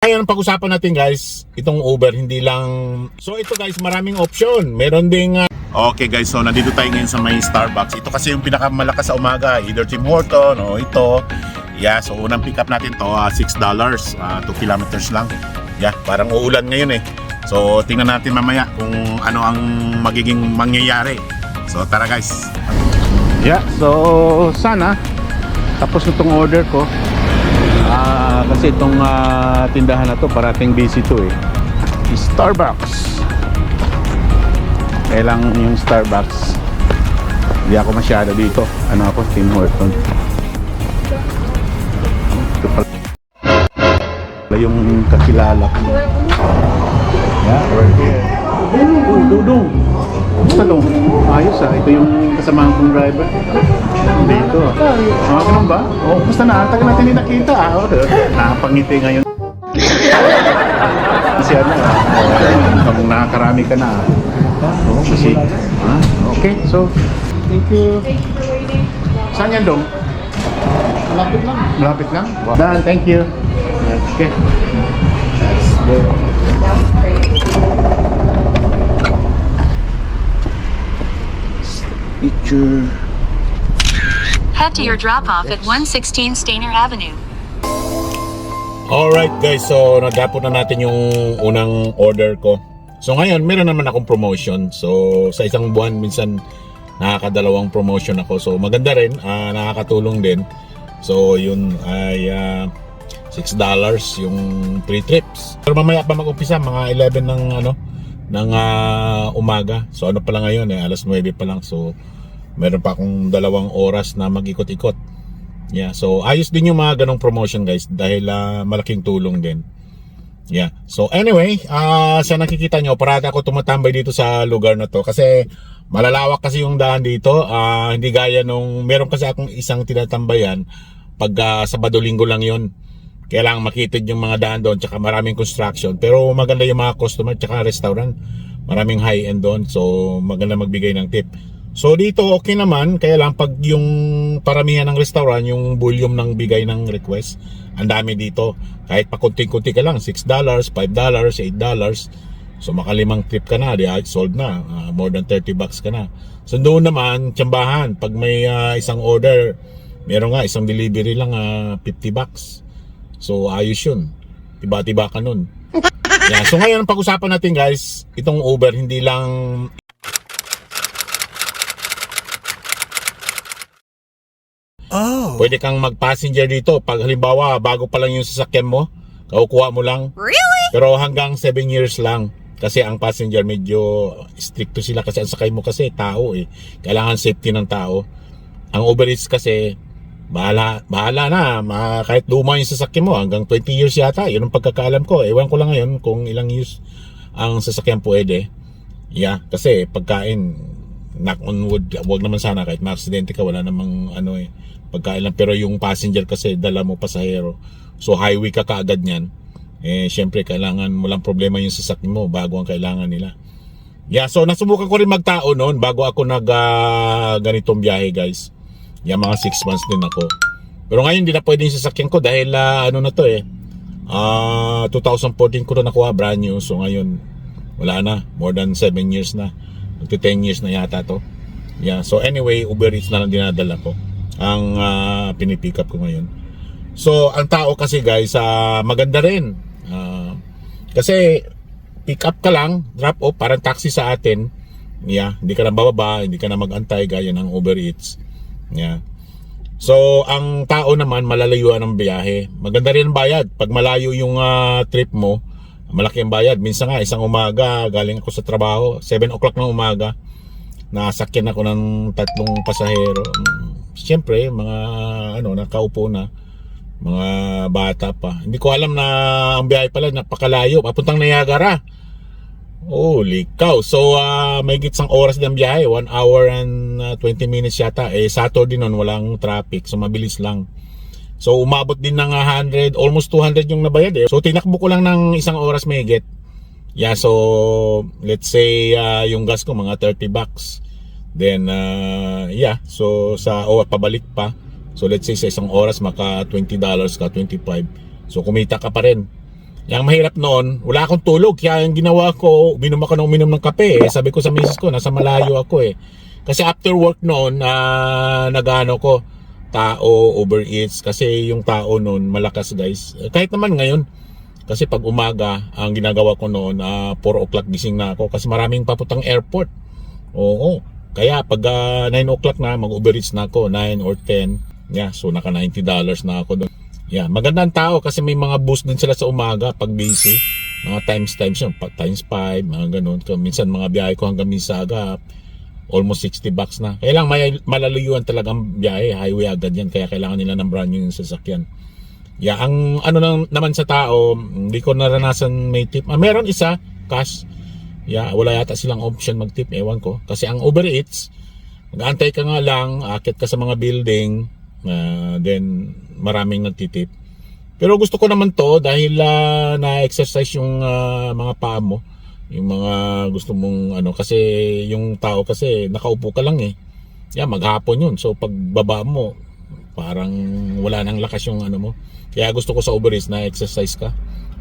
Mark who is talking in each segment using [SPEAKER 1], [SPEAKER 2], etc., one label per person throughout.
[SPEAKER 1] Ngayon, pag-usapan natin guys, itong Uber, hindi lang... So ito guys, maraming option. Meron ding... ah, Okay guys, so nandito tayo ngayon sa may Starbucks. Ito kasi yung pinakamalakas sa umaga, either Tim Horton o ito. Yeah, so unang pick up natin to, ah, $6, ah, 2 kilometers lang. Yeah, parang uulan ngayon eh. So tingnan natin mamaya kung ano ang magiging mangyayari. So tara guys. Yeah, so sana tapos na tong order ko. Ah, kasi itong ah, tindahan na to parating busy to eh. Starbucks. Kailang yung Starbucks. Hindi ako masyado dito. Ano ako, Tim Horton. Ito pala yung kakilala ko. Yeah, we're here. Dudong. Kumusta dong? Ayos ah. Ito yung kasamahan kong driver. Dito ah. Ah, ganun ba? Oh, kumusta na? Tagal natin hindi nakita ah. Oh, nakapangiti ngayon. Kasi ano ah. Oh, nakakarami ka na ah. Oo, kasi. Ah, okay, so. Thank you.
[SPEAKER 2] Thank you for waiting.
[SPEAKER 1] Saan yan dong?
[SPEAKER 2] Malapit lang.
[SPEAKER 1] Malapit lang? Dan, thank you. Okay. That's good. Picture.
[SPEAKER 3] Head to your drop off at 116 Stainer Avenue.
[SPEAKER 1] Alright guys, so nadapo na natin yung unang order ko. So ngayon, meron naman akong promotion. So sa isang buwan, minsan nakakadalawang promotion ako. So maganda rin, ah, nakakatulong din. So yun ay ah, $6 yung 3 trips. Pero mamaya pa mag-umpisa, mga 11 ng ano ng ah, umaga. So ano pa lang ngayon eh, alas 9 pa lang. So meron pa akong dalawang oras na mag-ikot-ikot. Yeah, so ayos din yung mga ganong promotion guys dahil ah, malaking tulong din. Yeah. So anyway, ah sa nakikita nyo, parati ako tumatambay dito sa lugar na to kasi malalawak kasi yung daan dito. Ah hindi gaya nung meron kasi akong isang tinatambayan pag ah, Sabado Linggo lang yon. Kailangan makitid yung mga daan doon tsaka maraming construction. Pero maganda yung mga customer tsaka restaurant. Maraming high-end doon. So maganda magbigay ng tip. So dito okay naman, kaya lang pag yung paramihan ng restaurant, yung volume ng bigay ng request, ang dami dito. Kahit pa kunti-kunti ka lang, $6, $5, $8. So makalimang trip ka na, di sold na. Ah, more than 30 bucks ka na. So doon naman, tsambahan, pag may ah, isang order, meron nga isang delivery lang ah, 50 bucks. So ayos yun. Tiba-tiba ka nun. Yeah, so ngayon ang pag-usapan natin guys, itong Uber hindi lang Pwede kang mag-passenger dito pag halimbawa bago pa lang yung sasakyan mo, kukuha mo lang.
[SPEAKER 3] Really?
[SPEAKER 1] Pero hanggang 7 years lang. Kasi ang passenger medyo stricto sila kasi ang sakay mo kasi tao eh. Kailangan safety ng tao. Ang Uber Eats kasi bahala, bahala na. Ma, kahit luma yung sasakyan mo hanggang 20 years yata. Yun ang pagkakaalam ko. Ewan ko lang ngayon kung ilang years ang sasakyan pwede. Yeah, kasi pagkain knock on wood, wag naman sana kahit ma-aksidente ka, wala namang ano eh, pagkain lang. Pero yung passenger kasi, dala mo pasahero. So highway ka kaagad niyan. Eh, syempre, kailangan mo lang problema yung sasakyan mo bago ang kailangan nila. Yeah, so nasubukan ko rin magtao noon bago ako nag ah, ganitong biyahe guys. Yeah, mga 6 months din ako. Pero ngayon hindi na pwede yung sasakyan ko dahil ah, ano na to eh. Ah, 2014 ko na nakuha brand new. So ngayon wala na, more than 7 years na. Magti 10 years na yata to. Yeah, so anyway, Uber Eats na lang dinadala ko. Ang ah, pinipick up ko ngayon. So, ang tao kasi guys, ah, maganda rin. Ah, kasi pick up ka lang, drop off, parang taxi sa atin. Yeah, hindi ka na bababa, hindi ka na magantay gaya ng Uber Eats. Yeah. So, ang tao naman malalayuan ng biyahe. Maganda rin ang bayad. Pag malayo yung ah, trip mo, malaki ang bayad. Minsan nga, isang umaga, galing ako sa trabaho, 7 o'clock ng umaga, nasakyan ako ng tatlong pasahero. Mm, Siyempre, mga ano, nakaupo na, mga bata pa. Hindi ko alam na ang biyahe pala napakalayo, papuntang Niagara. Holy cow. So, ah, may gitsang oras ng biyahe. 1 hour and ah, 20 minutes yata. Eh, Saturday noon, walang traffic. So, mabilis lang. So, umabot din ng ah, 100, almost 200 yung nabayad eh. So, tinakbo ko lang ng isang oras may get. Yeah, so, let's say, ah, yung gas ko, mga 30 bucks. Then, ah, yeah. So, sa, o, pabalik pa. So, let's say, sa isang oras, maka $20 ka, 25. So, kumita ka pa rin. Yung mahirap noon, wala akong tulog. Kaya yung ginawa ko, uminom ako ng uminom ng kape. Eh. Sabi ko sa misis ko, nasa malayo ako eh. Kasi after work noon, ah nagano ko, tao, Uber Eats. Kasi yung tao noon, malakas guys. Kahit naman ngayon, kasi pag umaga, ang ginagawa ko noon, ah 4 o'clock gising na ako. Kasi maraming paputang airport. Oo. Kaya pag ah, 9 o'clock na, mag-Uber Eats na ako, 9 or 10. Yeah, so naka 90 dollars na ako doon. Yeah, magandang tao kasi may mga boost din sila sa umaga pag busy. Mga times times yun, times 5, mga ganun. So, minsan mga biyahe ko hanggang Misaga, almost 60 bucks na. Kaya lang may malalayuan talagang biyahe, highway agad yan. Kaya kailangan nila ng brand new yung sasakyan. Yeah, ang ano nang, naman sa tao, hindi ko naranasan may tip. Ah, meron isa, cash. Yeah, wala yata silang option mag-tip, ewan ko. Kasi ang Uber Eats, mag-aantay ka nga lang, akit ka sa mga building, ah, then maraming nagtitip. Pero gusto ko naman to dahil ah, na-exercise yung ah, mga paa mo. Yung mga gusto mong ano kasi yung tao kasi nakaupo ka lang eh. Yeah, maghapon yun. So pag baba mo, parang wala nang lakas yung ano mo. Kaya gusto ko sa Uber na exercise ka.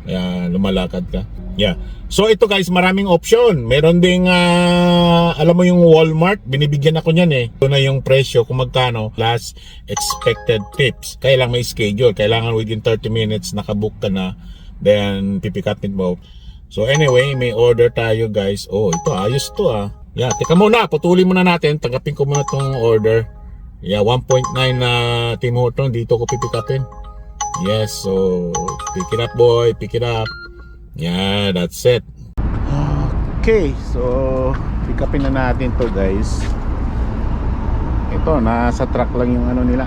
[SPEAKER 1] Kaya lumalakad ka. Yeah. So ito guys, maraming option. Meron ding ah, alam mo yung Walmart, binibigyan ako niyan eh. Ito na yung presyo kung magkano last expected tips. Kaya lang may schedule. Kailangan within 30 minutes nakabook ka na. Then up mo. So anyway, may order tayo guys. Oh, ito ayos to ah. Yeah, teka muna, putulin muna natin. Tanggapin ko muna tong order. Yeah, 1.9 na Tim Horton dito ko pipick upin. Yes, so pick it up boy, pick it up. Yeah, that's it.
[SPEAKER 4] Okay, so pick upin na natin to guys. Ito, nasa truck lang yung ano nila.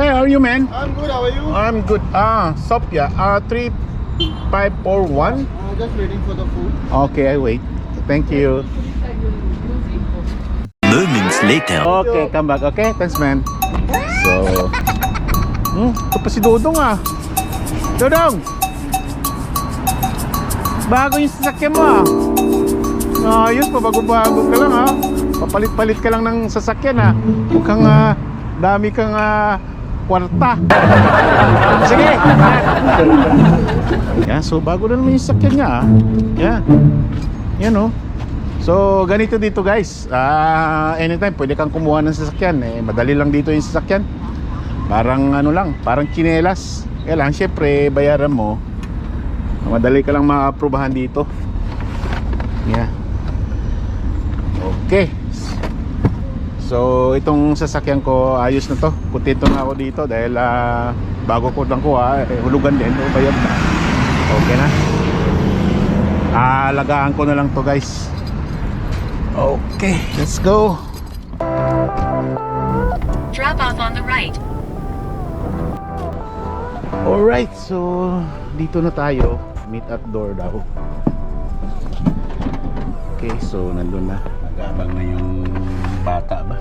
[SPEAKER 4] Hey, how are you man?
[SPEAKER 2] I'm good, how are you?
[SPEAKER 4] I'm good. Ah, Sophia, ah, 3541.
[SPEAKER 2] Uh, just waiting for the food.
[SPEAKER 4] Okay, I wait. Thank you.
[SPEAKER 5] Moments later.
[SPEAKER 4] Okay, come back. Okay, thanks man. So, hmm, ito pa si Dodong ah. Dodong! Bago yung sasakyan mo ah. Ayos, pabago-bago ka lang ah. Papalit-palit ka lang ng sasakyan ah. Mukhang ah, dami kang ah, kwarta. Sige! Yan, so bago na naman yung sasakyan niya ah. Yan. Yan oh. So, ganito dito guys. Ah, anytime pwede kang kumuha ng sasakyan. Eh, madali lang dito yung sasakyan. Parang ano lang, parang chinelas. Kaya lang, syempre, bayaran mo. Madali ka lang ma-aprobahan dito. Yeah. Okay. So, itong sasakyan ko, ayos na to. Putito na ako dito dahil ah, bago ko lang ko ha, eh, hulugan din. O, bayad na. Okay na. Alagaan ko na lang to guys. Okay, let's go.
[SPEAKER 3] Drop off on the right.
[SPEAKER 4] Alright, so dito na tayo. Meet at door daw. Okay, so nandun na. Nag-aabang na yung bata ba?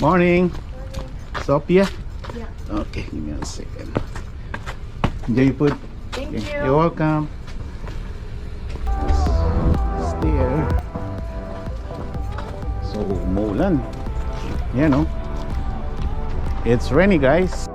[SPEAKER 4] Morning! Sophia?
[SPEAKER 2] Yeah.
[SPEAKER 4] Okay, give me a second. Enjoy your food.
[SPEAKER 2] Thank
[SPEAKER 4] Okay,
[SPEAKER 2] you.
[SPEAKER 4] You're welcome. Stay here. So, umuulan. Yan, no? It's rainy, guys.